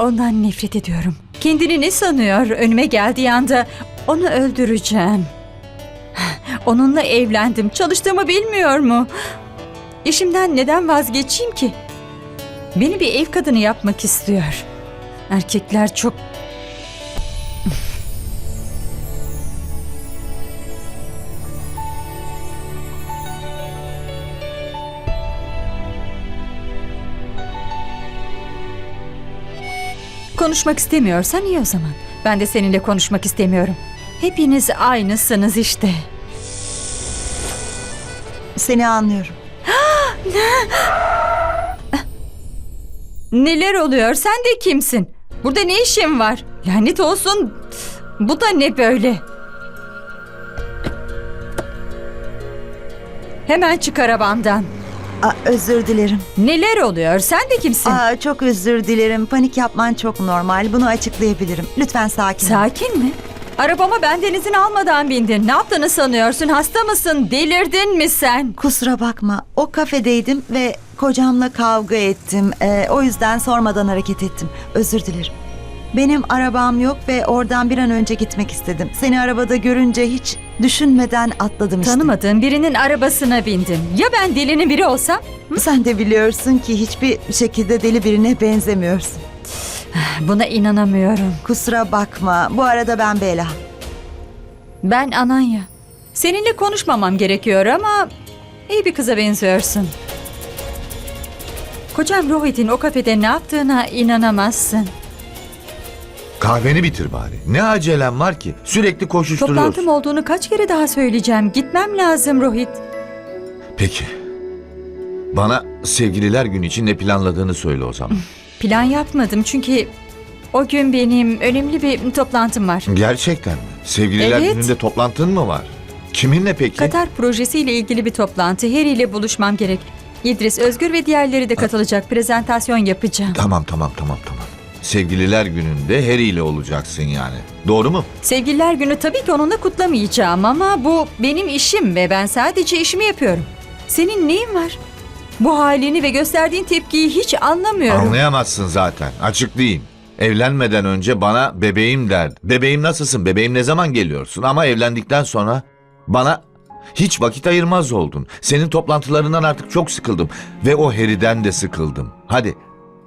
Ondan nefret ediyorum. Kendini ne sanıyor? Önüme geldiği anda onu öldüreceğim. Onunla evlendim. Çalıştığımı bilmiyor mu? İşimden neden vazgeçeyim ki? Beni bir ev kadını yapmak istiyor. Erkekler çok Konuşmak istemiyorsan iyi o zaman. Ben de seninle konuşmak istemiyorum. Hepiniz aynısınız işte. Seni anlıyorum. Neler oluyor? Sen de kimsin? Burada ne işin var? Lanet olsun. Bu da ne böyle? Hemen çık arabamdan. Aa, özür dilerim. Neler oluyor? Sen de kimsin? Aa, çok özür dilerim. Panik yapman çok normal. Bunu açıklayabilirim. Lütfen sakin ol. Sakin mi? Arabama benden izin almadan bindin. Ne yaptığını sanıyorsun? Hasta mısın? Delirdin mi sen? Kusura bakma. O kafedeydim ve kocamla kavga ettim. Ee, o yüzden sormadan hareket ettim. Özür dilerim. Benim arabam yok ve oradan bir an önce gitmek istedim. Seni arabada görünce hiç düşünmeden atladım işte. Tanımadığın birinin arabasına bindin. Ya ben delinin biri olsam? Sen de biliyorsun ki hiçbir şekilde deli birine benzemiyorsun. Buna inanamıyorum. Kusura bakma. Bu arada ben Bela. Ben Ananya. Seninle konuşmamam gerekiyor ama iyi bir kıza benziyorsun. Kocam Rohit'in o kafede ne yaptığına inanamazsın. Kahveni bitir bari. Ne acelem var ki? Sürekli koşuşturuyorsun. Toplantım olduğunu kaç kere daha söyleyeceğim. Gitmem lazım Rohit. Peki. Bana sevgililer günü için ne planladığını söyle o zaman. Plan yapmadım çünkü o gün benim önemli bir toplantım var. Gerçekten mi? Sevgililer Evet. gününde toplantın mı var? Kiminle peki? Katar projesiyle ilgili bir toplantı. Harry ile buluşmam gerek. İdris, Özgür ve diğerleri de katılacak. Prezentasyon yapacağım. Tamam tamam tamam tamam. Sevgililer gününde Harry ile olacaksın yani. Doğru mu? Sevgililer günü tabii ki onunla kutlamayacağım ama bu benim işim ve ben sadece işimi yapıyorum. Senin neyin var? Bu halini ve gösterdiğin tepkiyi hiç anlamıyorum. Anlayamazsın zaten. Açıklayayım. Evlenmeden önce bana bebeğim derdi. Bebeğim nasılsın? Bebeğim ne zaman geliyorsun? Ama evlendikten sonra bana hiç vakit ayırmaz oldun. Senin toplantılarından artık çok sıkıldım. Ve o Harry'den de sıkıldım. Hadi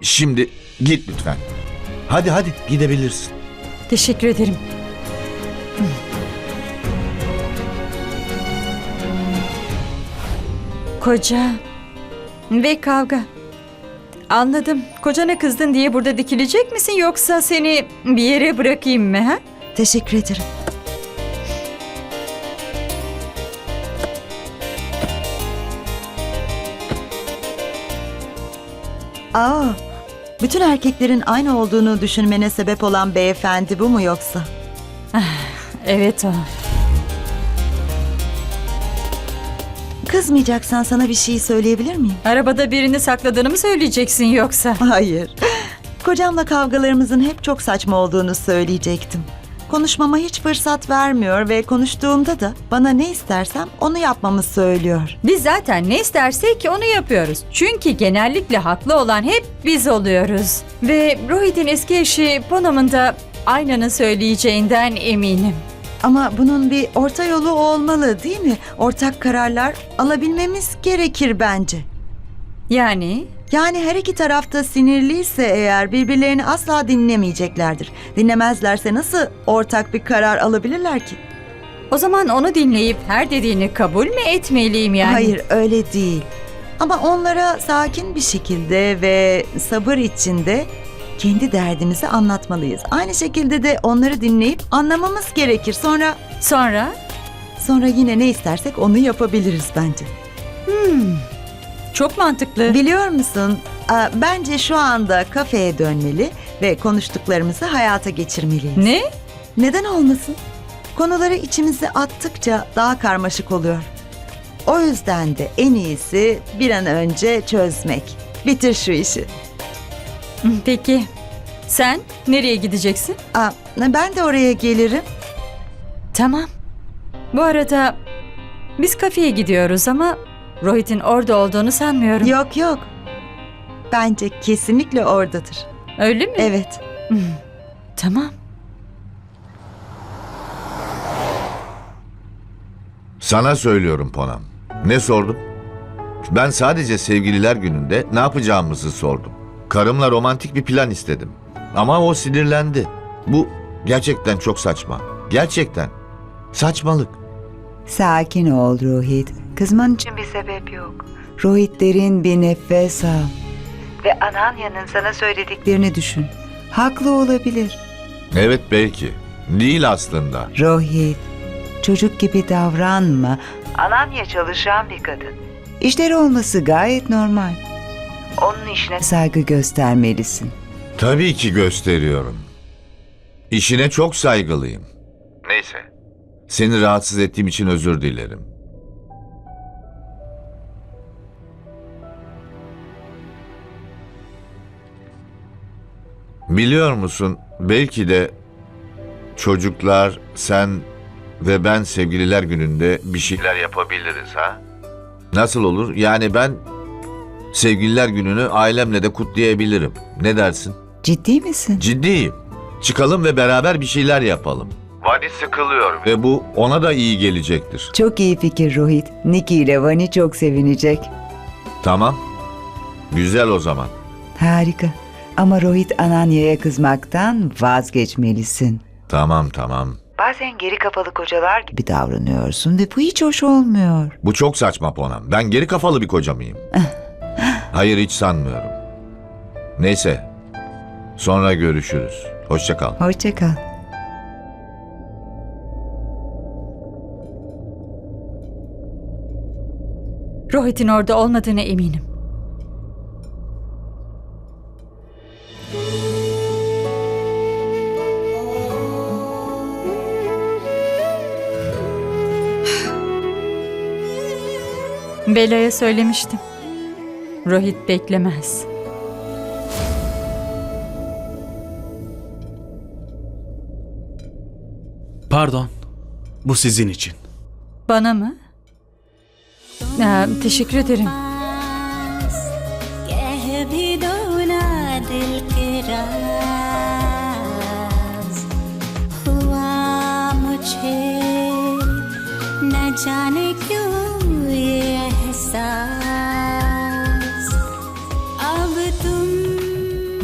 şimdi git lütfen. Hadi hadi gidebilirsin. Teşekkür ederim. Koca ve kavga. Anladım. Kocana kızdın diye burada dikilecek misin yoksa seni bir yere bırakayım mı? Ha? Teşekkür ederim. Aa, bütün erkeklerin aynı olduğunu düşünmene sebep olan beyefendi bu mu yoksa? Evet o. Kızmayacaksan sana bir şey söyleyebilir miyim? Arabada birini sakladığını mı söyleyeceksin yoksa? Hayır. Kocamla kavgalarımızın hep çok saçma olduğunu söyleyecektim. Konuşmama hiç fırsat vermiyor ve konuştuğumda da bana ne istersem onu yapmamı söylüyor. Biz zaten ne istersek onu yapıyoruz. Çünkü genellikle haklı olan hep biz oluyoruz. Ve Rohit'in eski eşi Ponam'ın da aynını söyleyeceğinden eminim. Ama bunun bir orta yolu olmalı değil mi? Ortak kararlar alabilmemiz gerekir bence. Yani Yani her iki tarafta sinirliyse eğer birbirlerini asla dinlemeyeceklerdir. Dinlemezlerse nasıl ortak bir karar alabilirler ki? o zaman onu dinleyip her dediğini kabul mü etmeliyim yani? Hayır öyle değil. Ama onlara sakin bir şekilde ve sabır içinde kendi derdimizi anlatmalıyız. Aynı şekilde de onları dinleyip anlamamız gerekir. Sonra Sonra? sonra yine ne istersek onu yapabiliriz bence. Çok mantıklı. Biliyor musun? Bence şu anda kafeye dönmeli ve konuştuklarımızı hayata geçirmeliyiz. Ne? Neden olmasın? Konuları içimize attıkça daha karmaşık oluyor. O yüzden de en iyisi bir an önce çözmek. Bitir şu işi. Peki. Sen nereye gideceksin? Aa, ben de oraya gelirim. Tamam. Bu arada biz kafeye gidiyoruz ama Rohit'in orada olduğunu sanmıyorum. Yok yok. Bence kesinlikle oradadır. Öyle mi? Evet. Tamam. Sana söylüyorum Ponam. Ne sordum? Ben sadece sevgililer gününde ne yapacağımızı sordum. Karımla romantik bir plan istedim. Ama o sinirlendi. Bu gerçekten çok saçma. Gerçekten. Saçmalık. Sakin ol Rohit. Kızman için bir sebep yok. Rohit derin bir nefes al. Ve Ananya'nın sana söylediklerini düşün. Haklı olabilir. Evet belki. Değil aslında. Rohit, çocuk gibi davranma. Ananya çalışan bir kadın. İşleri olması gayet normal. Onun işine saygı göstermelisin. Tabii ki gösteriyorum. İşine çok saygılıyım. Neyse. Seni rahatsız ettiğim için özür dilerim. Biliyor musun? Belki de çocuklar, sen ve ben sevgililer gününde bir şeyler yapabiliriz ha? Nasıl olur? Yani ben sevgililer gününü ailemle de kutlayabilirim. Ne dersin? Ciddi misin? Ciddiyim. Çıkalım ve beraber bir şeyler yapalım. Vani sıkılıyor ve bu ona da iyi gelecektir. Çok iyi fikir Rohit. Nikki ile Vani çok sevinecek. Tamam. Güzel o zaman. Harika. Ama Rohit Ananya'ya kızmaktan vazgeçmelisin. Tamam tamam. Bazen geri kafalı kocalar gibi davranıyorsun ve bu hiç hoş olmuyor. Bu çok saçma Ponam. Ben geri kafalı bir koca mıyım? Hayır hiç sanmıyorum. Neyse. Sonra görüşürüz. Hoşça kal. Hoşça kal. Rohit'in orada olmadığına eminim. Bela'ya söylemiştim. Rohit beklemez. Pardon. Bu sizin için. Bana mı? Aa, teşekkür ederim.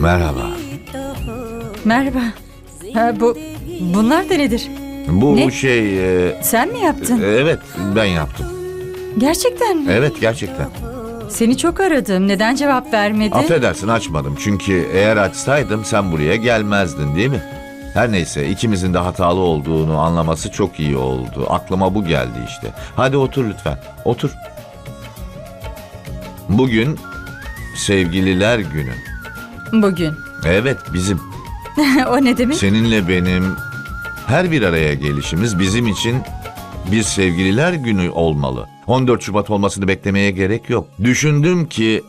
Merhaba. Merhaba. Ha, bu bunlar da nedir? Bu Ne? şey... e, Sen mi yaptın? evet ben yaptım. Gerçekten mi? Evet gerçekten. Seni çok aradım. Neden cevap vermedi? Affedersin açmadım. Çünkü eğer açsaydım sen buraya gelmezdin değil mi? Her neyse ikimizin de hatalı olduğunu anlaması çok iyi oldu. Aklıma bu geldi işte. Hadi otur lütfen. Otur. Bugün sevgililer günü. Bugün. Evet bizim. o ne demek? Seninle benim her bir araya gelişimiz bizim için bir sevgililer günü olmalı. 14 Şubat olmasını beklemeye gerek yok. Düşündüm ki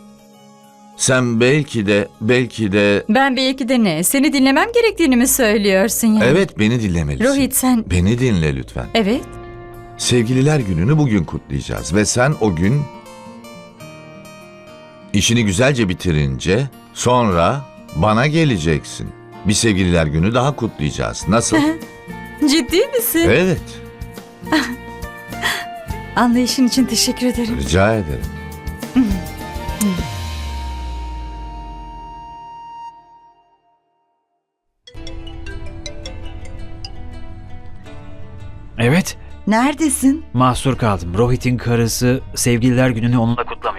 sen belki de belki de Ben belki de ne? Seni dinlemem gerektiğini mi söylüyorsun yani? evet beni dinlemelisin. Rohit sen... Beni dinle lütfen. Evet. Sevgililer gününü bugün kutlayacağız ve sen o gün işini güzelce bitirince sonra bana geleceksin. Bir sevgililer günü daha kutlayacağız. Nasıl? Ciddi misin? evet. Anlayışın için teşekkür ederim. Rica ederim. Evet. Neredesin? Mahsur kaldım. Rohit'in karısı sevgililer gününü onunla kutlamıyor.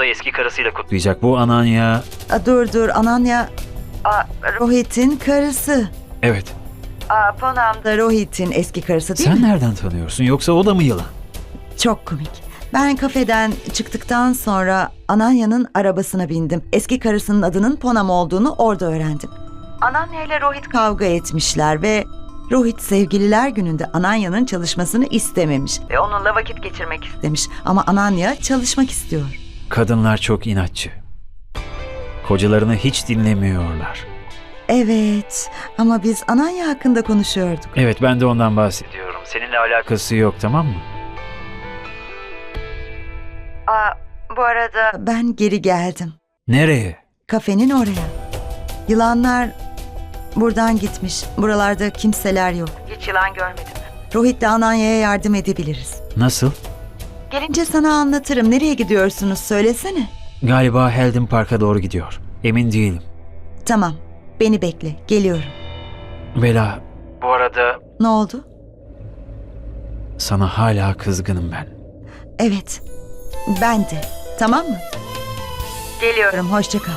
O da eski karısıyla kutlayacak. Bu Ananya... Aa, dur dur Ananya. Aa, Rohit'in karısı. Evet. Aa, Ponam da Rohit'in eski karısı değil Sen mi? nereden tanıyorsun? Yoksa o da mı yılan? Çok komik. Ben kafeden çıktıktan sonra Ananya'nın arabasına bindim. Eski karısının adının Ponam olduğunu orada öğrendim. Ananya ile Rohit kavga etmişler ve Rohit sevgililer gününde Ananya'nın çalışmasını istememiş. Ve onunla vakit geçirmek istemiş. Ama Ananya çalışmak istiyor. Kadınlar çok inatçı. Kocalarını hiç dinlemiyorlar. Evet ama biz Ananya hakkında konuşuyorduk. Evet ben de ondan bahsediyorum. Seninle alakası yok tamam mı? Aa, bu arada ben geri geldim. Nereye? Kafenin oraya. Yılanlar buradan gitmiş. Buralarda kimseler yok. Hiç yılan görmedim. Rohit'le Ananya'ya yardım edebiliriz. Nasıl? Gelince sana anlatırım. Nereye gidiyorsunuz söylesene. Galiba Heldon Park'a doğru gidiyor. Emin değilim. Tamam. Beni bekle. Geliyorum. Bela, bu arada Ne oldu? sana hala kızgınım ben. Evet. Ben de. Tamam mı? Geliyorum. Hoşça kal.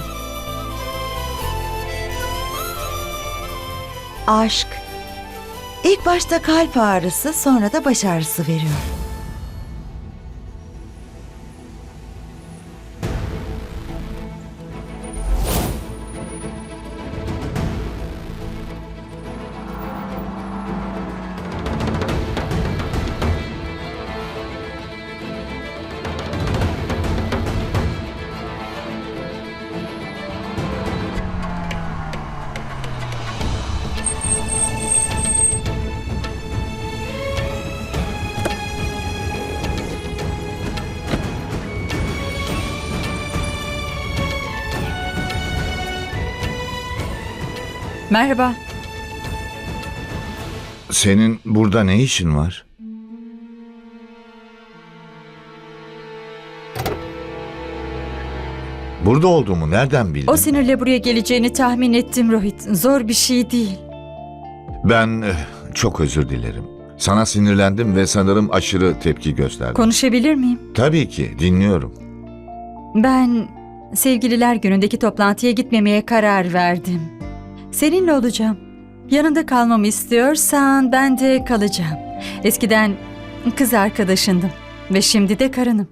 Aşk. İlk başta kalp ağrısı, sonra da baş ağrısı veriyor. Merhaba. Senin burada ne işin var? Burada olduğumu nereden bildin? O sinirle buraya geleceğini tahmin ettim Rohit. Zor bir şey değil. Ben eh, çok özür dilerim. Sana sinirlendim ve sanırım aşırı tepki gösterdim. Konuşabilir miyim? Tabii ki dinliyorum. Ben sevgililer günündeki toplantıya gitmemeye karar verdim. Seninle olacağım. Yanında kalmamı istiyorsan ben de kalacağım. Eskiden kız arkadaşındım ve şimdi de karınım.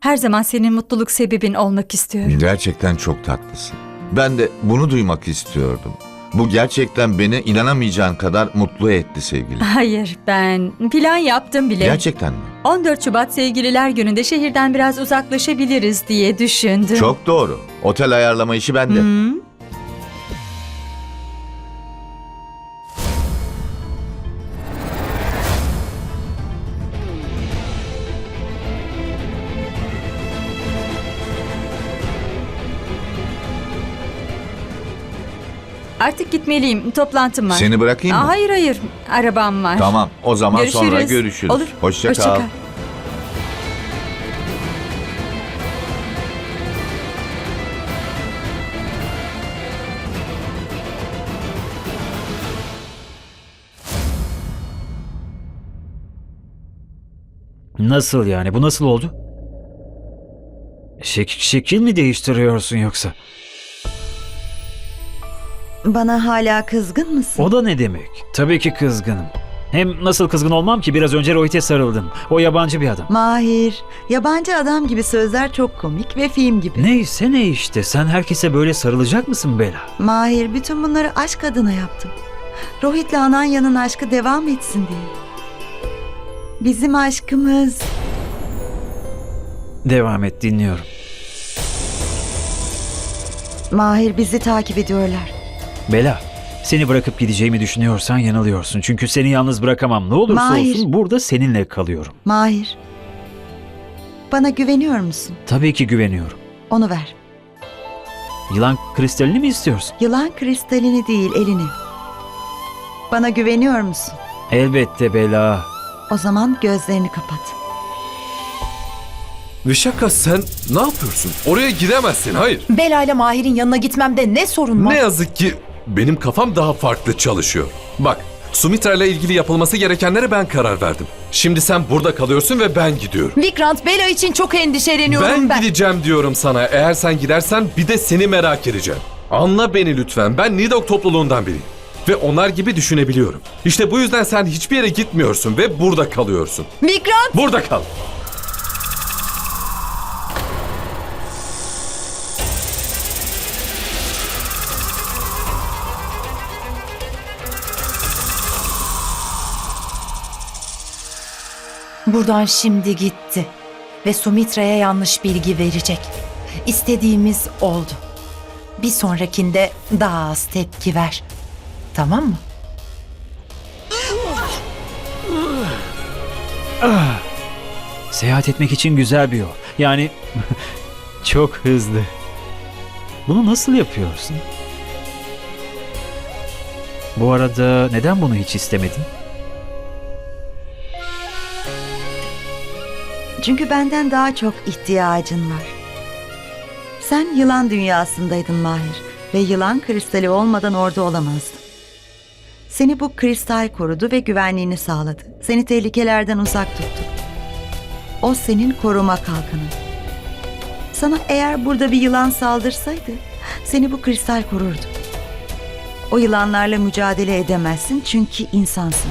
Her zaman senin mutluluk sebebin olmak istiyorum. Gerçekten çok tatlısın. Ben de bunu duymak istiyordum. Bu gerçekten beni inanamayacağın kadar mutlu etti sevgili. Hayır, ben plan yaptım bile. Gerçekten mi? 14 Şubat Sevgililer Günü'nde şehirden biraz uzaklaşabiliriz diye düşündüm. Çok doğru. Otel ayarlama işi bende. Hı? Artık gitmeliyim. Toplantım var. Seni bırakayım mı? Aa, hayır hayır. Arabam var. Tamam. O zaman Görüşürüz. sonra görüşürüz. Olur. Hoşça, Hoşça kal. kal. Nasıl yani? Bu nasıl oldu? Şek şekil mi değiştiriyorsun yoksa? Bana hala kızgın mısın? O da ne demek? Tabii ki kızgınım. Hem nasıl kızgın olmam ki biraz önce Rohit'e sarıldım. O yabancı bir adam. Mahir, yabancı adam gibi sözler çok komik ve film gibi. Neyse ne işte. Sen herkese böyle sarılacak mısın Bela? Mahir, bütün bunları aşk adına yaptım. Rohit'le Ananya'nın aşkı devam etsin diye. Bizim aşkımız Devam et dinliyorum. Mahir bizi takip ediyorlar. Bela, seni bırakıp gideceğimi düşünüyorsan yanılıyorsun. Çünkü seni yalnız bırakamam. Ne olursa Mahir. olsun burada seninle kalıyorum. Mahir. Bana güveniyor musun? Tabii ki güveniyorum. Onu ver. Yılan kristalini mi istiyorsun? Yılan kristalini değil, elini. Bana güveniyor musun? Elbette Bela. O zaman gözlerini kapat. Vişaka sen ne yapıyorsun? Oraya gidemezsin hayır. Bela ile Mahir'in yanına gitmemde ne sorun var? Ne yazık ki benim kafam daha farklı çalışıyor. Bak Sumitra ile ilgili yapılması gerekenlere ben karar verdim. Şimdi sen burada kalıyorsun ve ben gidiyorum. Vikrant Bela için çok endişeleniyorum Ben, ben. gideceğim diyorum sana. Eğer sen gidersen bir de seni merak edeceğim. Anla beni lütfen. Ben Nidok topluluğundan biriyim. Ve onlar gibi düşünebiliyorum. İşte bu yüzden sen hiçbir yere gitmiyorsun ve burada kalıyorsun. Vikrant! Burada kal. Buradan şimdi gitti. Ve Sumitra'ya yanlış bilgi verecek. İstediğimiz oldu. Bir sonrakinde daha az tepki ver. Tamam mı? Seyahat etmek için güzel bir yol. Yani çok hızlı. Bunu nasıl yapıyorsun? Bu arada neden bunu hiç istemedin? Çünkü benden daha çok ihtiyacın var. Sen yılan dünyasındaydın Mahir ve yılan kristali olmadan orada olamazdın. Seni bu kristal korudu ve güvenliğini sağladı. Seni tehlikelerden uzak tuttu. O senin koruma kalkanın. Sana eğer burada bir yılan saldırsaydı seni bu kristal korurdu. O yılanlarla mücadele edemezsin çünkü insansın.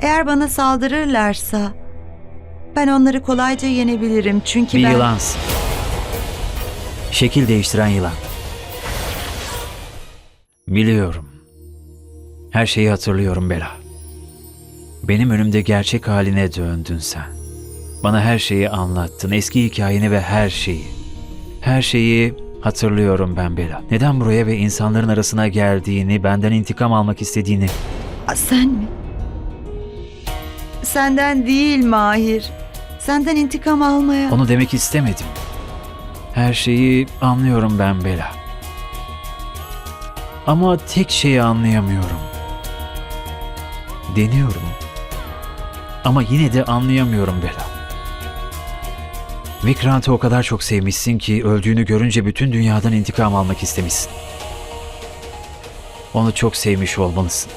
Eğer bana saldırırlarsa ben onları kolayca yenebilirim çünkü Bir ben... yılansın. Şekil değiştiren yılan. Biliyorum. Her şeyi hatırlıyorum Bela. Benim önümde gerçek haline döndün sen. Bana her şeyi anlattın. Eski hikayeni ve her şeyi. Her şeyi hatırlıyorum ben Bela. Neden buraya ve insanların arasına geldiğini, benden intikam almak istediğini. Sen mi? Senden değil Mahir. Senden intikam almaya. Onu demek istemedim. Her şeyi anlıyorum ben Bela. Ama tek şeyi anlayamıyorum. Deniyorum. Ama yine de anlayamıyorum Bela. Vikrant'ı o kadar çok sevmişsin ki öldüğünü görünce bütün dünyadan intikam almak istemişsin. Onu çok sevmiş olmalısın.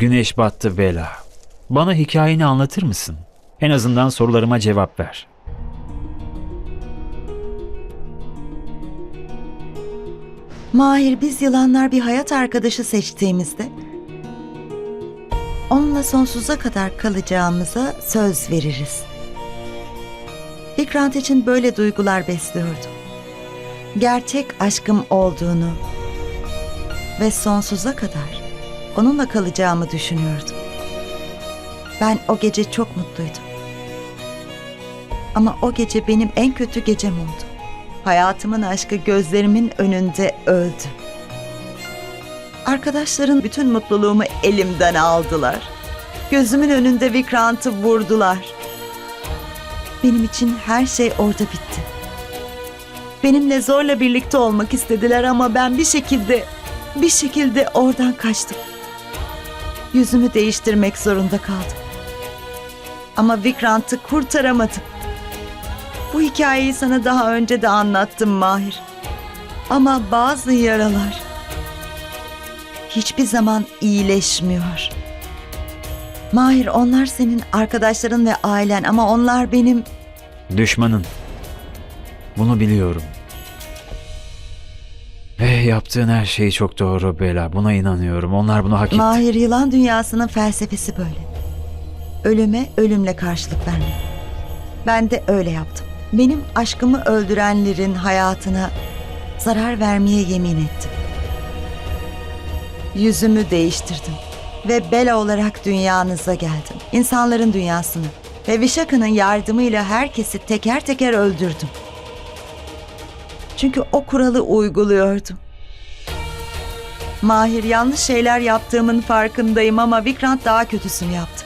Güneş battı Bela. Bana hikayeni anlatır mısın? En azından sorularıma cevap ver. Mahir biz yılanlar bir hayat arkadaşı seçtiğimizde onunla sonsuza kadar kalacağımıza söz veririz. Vikrant için böyle duygular besliyordum. Gerçek aşkım olduğunu ve sonsuza kadar onunla kalacağımı düşünüyordum. Ben o gece çok mutluydum. Ama o gece benim en kötü gecem oldu. Hayatımın aşkı gözlerimin önünde öldü. Arkadaşların bütün mutluluğumu elimden aldılar. Gözümün önünde Vikrant'ı vurdular. Benim için her şey orada bitti. Benimle zorla birlikte olmak istediler ama ben bir şekilde, bir şekilde oradan kaçtım. Yüzümü değiştirmek zorunda kaldım. Ama Vikrant'ı kurtaramadım. Bu hikayeyi sana daha önce de anlattım Mahir. Ama bazı yaralar hiçbir zaman iyileşmiyor. Mahir onlar senin arkadaşların ve ailen ama onlar benim Düşmanın. Bunu biliyorum. Ve yaptığın her şey çok doğru Bela. Buna inanıyorum. Onlar bunu hak etti. Mahir yılan dünyasının felsefesi böyle. Ölüme ölümle karşılık vermek. Ben de öyle yaptım. Benim aşkımı öldürenlerin hayatına zarar vermeye yemin ettim. Yüzümü değiştirdim ve Bela olarak dünyanıza geldim. İnsanların dünyasını ve Vishaka'nın yardımıyla herkesi teker teker öldürdüm. Çünkü o kuralı uyguluyordum. Mahir yanlış şeyler yaptığımın farkındayım ama Vikrant daha kötüsünü yaptı.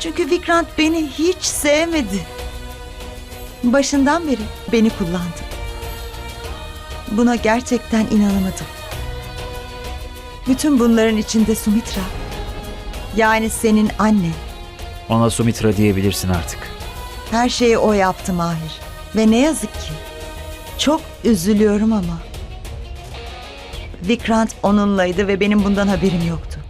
Çünkü Vikrant beni hiç sevmedi. Başından beri beni kullandı. Buna gerçekten inanamadım. Bütün bunların içinde Sumitra. Yani senin annen. Ona Sumitra diyebilirsin artık. Her şeyi o yaptı Mahir. Ve ne yazık ki çok üzülüyorum ama Vikrant onunlaydı ve benim bundan haberim yoktu.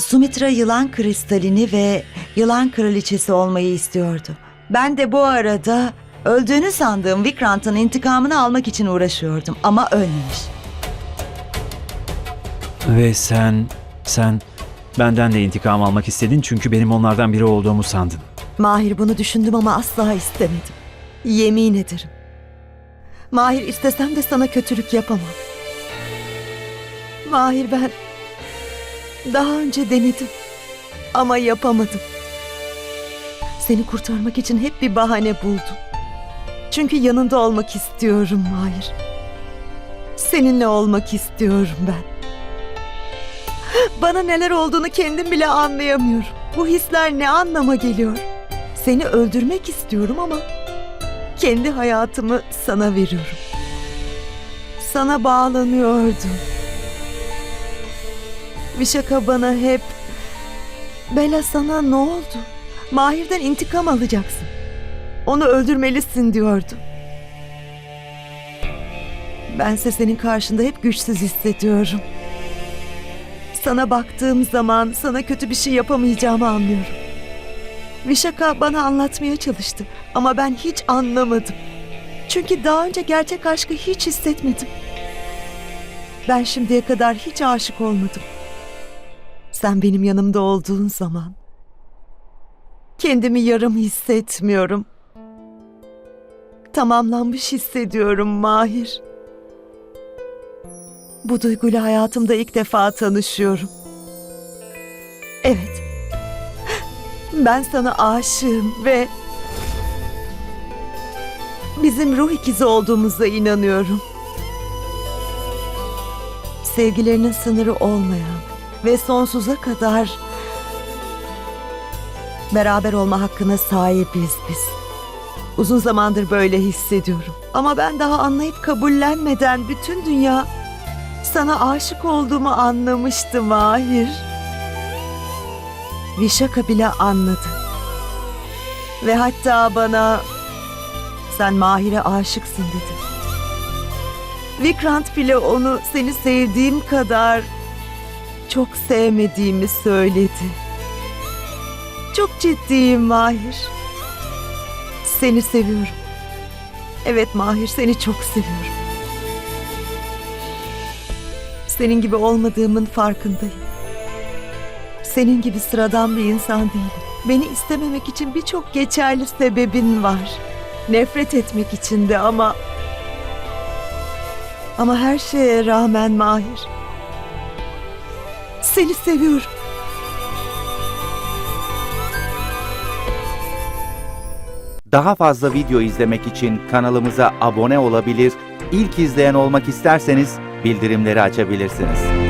Sumitra yılan kristalini ve yılan kraliçesi olmayı istiyordu. Ben de bu arada öldüğünü sandığım Vikrant'ın intikamını almak için uğraşıyordum ama ölmemiş. Ve sen, sen benden de intikam almak istedin çünkü benim onlardan biri olduğumu sandın. Mahir bunu düşündüm ama asla istemedim. Yemin ederim. Mahir istesem de sana kötülük yapamam. Mahir ben daha önce denedim ama yapamadım. Seni kurtarmak için hep bir bahane buldum. Çünkü yanında olmak istiyorum Mahir. Seninle olmak istiyorum ben. Bana neler olduğunu kendim bile anlayamıyorum. Bu hisler ne anlama geliyor? Seni öldürmek istiyorum ama kendi hayatımı sana veriyorum. Sana bağlanıyordum. Vişaka bana hep Bela sana ne oldu? Mahir'den intikam alacaksın. Onu öldürmelisin diyordu. Bense senin karşında hep güçsüz hissediyorum. Sana baktığım zaman sana kötü bir şey yapamayacağımı anlıyorum. Vişaka bana anlatmaya çalıştı ama ben hiç anlamadım. Çünkü daha önce gerçek aşkı hiç hissetmedim. Ben şimdiye kadar hiç aşık olmadım. Sen benim yanımda olduğun zaman kendimi yarım hissetmiyorum. Tamamlanmış hissediyorum Mahir. Bu duyguyla hayatımda ilk defa tanışıyorum. Evet. Ben sana aşığım ve bizim ruh ikizi olduğumuza inanıyorum. Sevgilerinin sınırı olmayan ve sonsuza kadar beraber olma hakkına sahibiz biz. Uzun zamandır böyle hissediyorum. Ama ben daha anlayıp kabullenmeden bütün dünya sana aşık olduğumu anlamıştı Mahir. Vişaka bile anladı. Ve hatta bana sen Mahir'e aşıksın dedi. Vikrant bile onu seni sevdiğim kadar çok sevmediğimi söyledi. Çok ciddiyim Mahir. Seni seviyorum. Evet Mahir seni çok seviyorum. Senin gibi olmadığımın farkındayım. Senin gibi sıradan bir insan değilim. Beni istememek için birçok geçerli sebebin var. Nefret etmek için de ama... Ama her şeye rağmen Mahir. Seni seviyorum. Daha fazla video izlemek için kanalımıza abone olabilir, ilk izleyen olmak isterseniz bildirimleri açabilirsiniz.